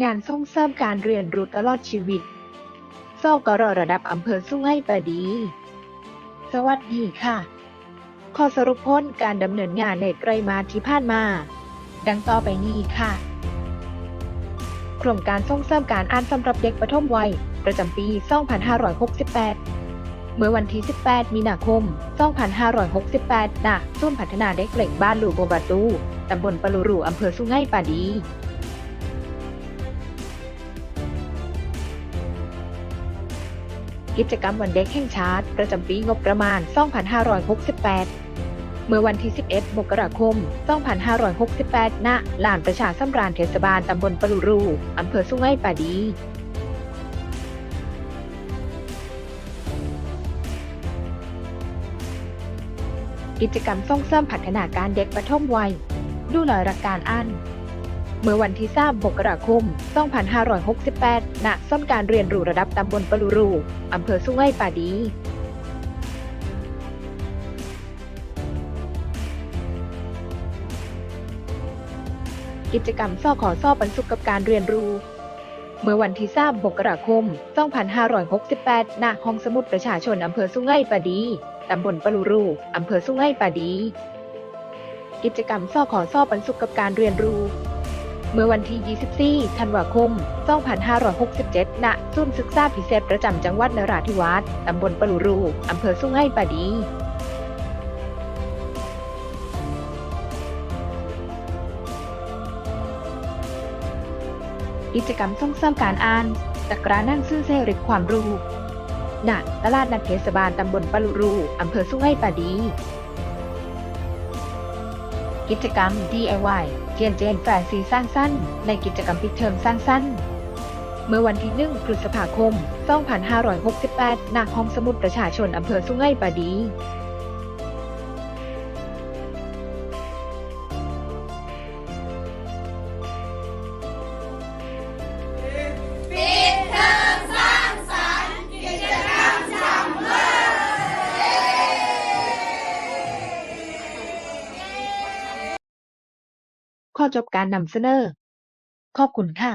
งานส่งเสริมการเรียนรู้ตลอดชีวิตสกรระดับอำเภอสุไหงปาดี สวัสดีค่ะขอสรุปผลการดำเนินงานในไตรมาสที่ผ่านมา ดังต่อไปนี้ค่ะ โครงการส่งเสริมการอ่านสำหรับเด็กปฐมวัย ประจำปี 2568 เมื่อวันที่ 18 มีนาคม 2568ณศูนย์พัฒนาเด็กเล็กบ้านหลูโบบาตูตำบลปะลูรูอำเภอสุงไหงปาดี กิจกรรมวันเด็กแห่งชาติ ประจำปีงบประมาณ 2568 เมื่อวันที่ 11 มกราคม 2568 ณ ลานประชาสัมราญเทศบาลตำบลปะลูรูอำเภอสุไหงป่าดีกิจกรรมส่งเสริมพัฒนาการเด็กปฐมวัย ดูแลรักการอ่าน เมื่อวันที่3มกราคม 2568ณส้นการเรียนรู้ระดับตำบลปลูรู อำเภอสุไหงป่าดีกิจกรรมซ่อขอซ่อบรรสุขกับการเรียนรู้ เมื่อวันที่3มกราคม 2568 ณ ห้องสมุดประชาชนอำเภอสุไหงป่าดี ตำบลปลูรู อำเภอสุไหงป่าดี กิจกรรมซ่อขอซ่อบรรสุขกับการเรียนรู้ เมื่อวันที่ 24 ธันวาคม 2567 ณ ศูนย์ศึกษาพิเศษประจำจังหวัดนราธิวาส ตำบลปลูรู อำเภอสุงไหงปาดีกิจกรรมส่งเสริมการอ่านตะกร้านั่งซื้อเสริความรู้ณตลาดนัดเทศบาลตำบลปลูรูอำเภอสุไหงปาดี กิจกรรม DIY เกียนเจนแฟนซีสร้างสั้น ในกิจกรรมปิดเทอมสร้างสั้น เมื่อวันที่1พฤษภาคม 2568 ณ ห้องสมุดประชาชนอำเภอสุงไหงปาดี ขอจบการนำเสนอ ขอบคุณค่ะ